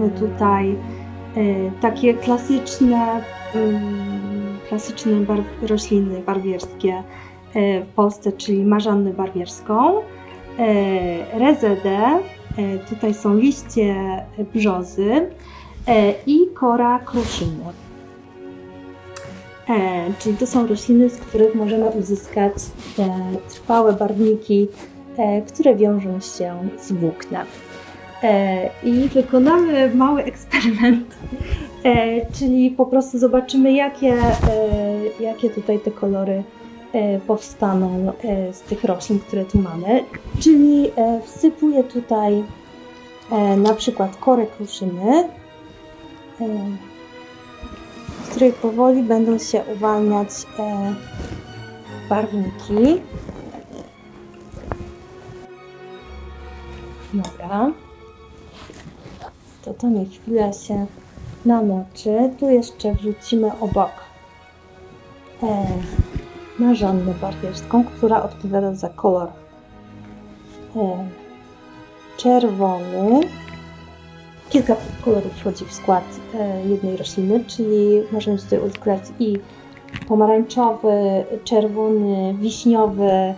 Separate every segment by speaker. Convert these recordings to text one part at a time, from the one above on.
Speaker 1: mamy tutaj e, takie klasyczne, klasyczne rośliny barwierskie e, w Polsce, czyli marzannę barwierską, e, rezedę, tutaj są liście brzozy i kora kruszyny. E, czyli to są rośliny, z których możemy uzyskać e, trwałe barwniki, które wiążą się z włóknem. E, I wykonamy mały eksperyment, e, czyli po prostu zobaczymy, jakie, e, jakie tutaj te kolory powstaną z tych roślin, które tu mamy. Czyli wsypuję tutaj na przykład korę kruszyny, e, z której powoli będą się uwalniać barwniki. Dobra. To to niech chwilę się namoczy. Tu jeszcze wrzucimy obok e, marzannę barwierską, która odpowiada za kolor e, czerwony. Kilka kolorów wchodzi w skład e, jednej rośliny, czyli możemy tutaj uzyskać i pomarańczowy, czerwony, wiśniowy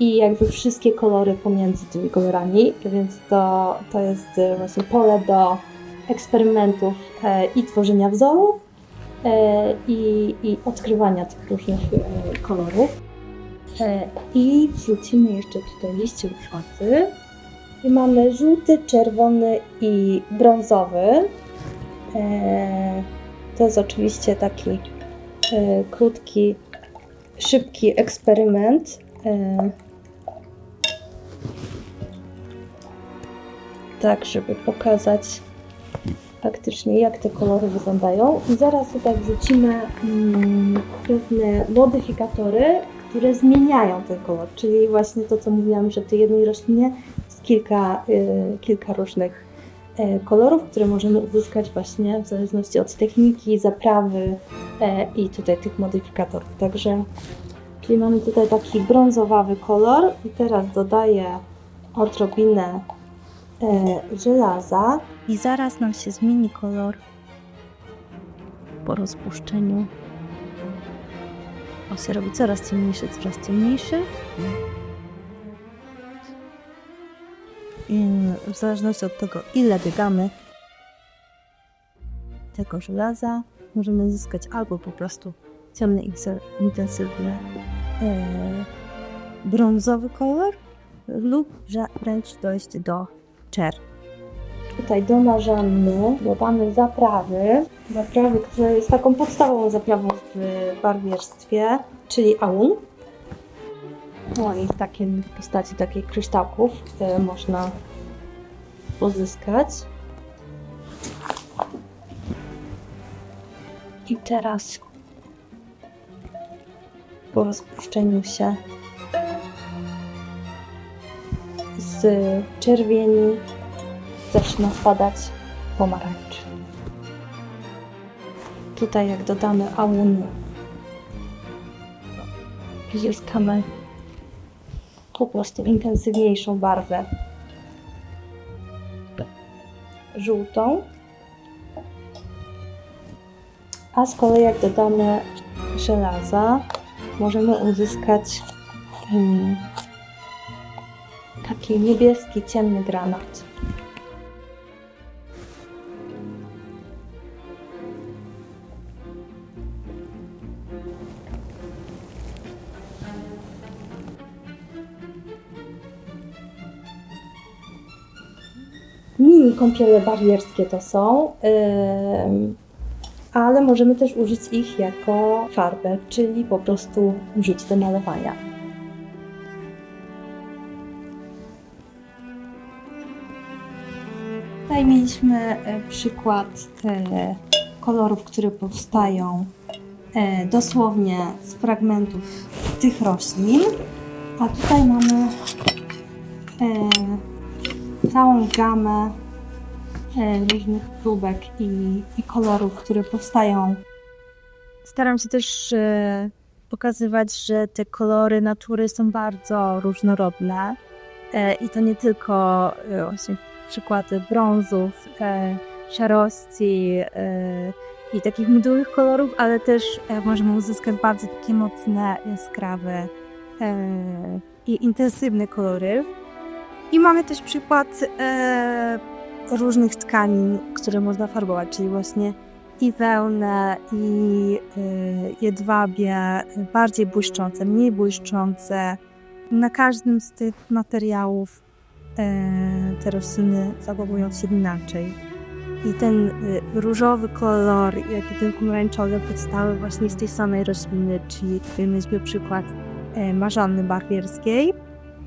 Speaker 1: i jakby wszystkie kolory pomiędzy tymi kolorami, więc to, to jest e, właśnie pole do eksperymentów e, i tworzenia wzorów e, i, i odkrywania tych różnych e, kolorów. E, I wrzucimy jeszcze tutaj liście brzozy. I mamy żółty, czerwony i brązowy. E, To jest oczywiście taki e, krótki, szybki eksperyment. E, Tak, żeby pokazać faktycznie jak te kolory wyglądają. I zaraz tutaj wrzucimy mm, pewne modyfikatory, które zmieniają ten kolor. Czyli właśnie to, co mówiłam, że w tej jednej roślinie jest kilka, y, kilka różnych e, kolorów, które możemy uzyskać właśnie w zależności od techniki, zaprawy e, i tutaj tych modyfikatorów. Także czyli mamy tutaj taki brązowawy kolor i teraz dodaję odrobinę e, żelaza i zaraz nam się zmieni kolor po rozpuszczeniu. On się robi coraz ciemniejszy, coraz ciemniejszy. I w zależności od tego, ile biegamy tego żelaza, możemy zyskać albo po prostu ciemny, intensywny e, brązowy kolor, lub wręcz dojść do czer. Tutaj do marzanny dodamy zaprawy. Zaprawy, która jest taką podstawową zaprawą w barwierstwie, czyli aun. No i w w postaci takich kryształków e, można pozyskać. I teraz po rozpuszczeniu się z czerwieni zaczyna wpadać pomarańcz. Tutaj jak dodamy aun, zyskamy po prostu intensywniejszą barwę żółtą. A z kolei jak dodamy żelaza, możemy uzyskać mm, taki niebieski, ciemny granat. Mini kąpiele barwierskie to są, ym, ale możemy też użyć ich jako farbę, czyli po prostu użyć do malowania. Tutaj mieliśmy e, przykład e, kolorów, które powstają e, dosłownie z fragmentów tych roślin, a tutaj mamy całą gamę różnych próbek i, i kolorów, które powstają.
Speaker 2: Staram się też e, pokazywać, że te kolory natury są bardzo różnorodne e, i to nie tylko e, właśnie przykłady brązów, e, szarości e, i takich mdłych kolorów, ale też e, możemy uzyskać bardzo takie mocne, jaskrawe e, i intensywne kolory. I mamy też przykład e, różnych tkanin, które można farbować, czyli właśnie i wełnę, i e, jedwabie, bardziej błyszczące, mniej błyszczące. Na każdym z tych materiałów e, te rośliny zachowują się inaczej. I ten e, różowy kolor, jak i ten pomarańczowy powstały właśnie z tej samej rośliny, czyli mieliśmy przykład marzanny barwierskiej.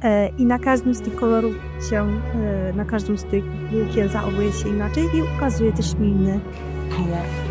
Speaker 2: E, I na każdym z tych kolorów się, e, na każdym z tych włókien zachowuje się inaczej i ukazuje też inny kolor.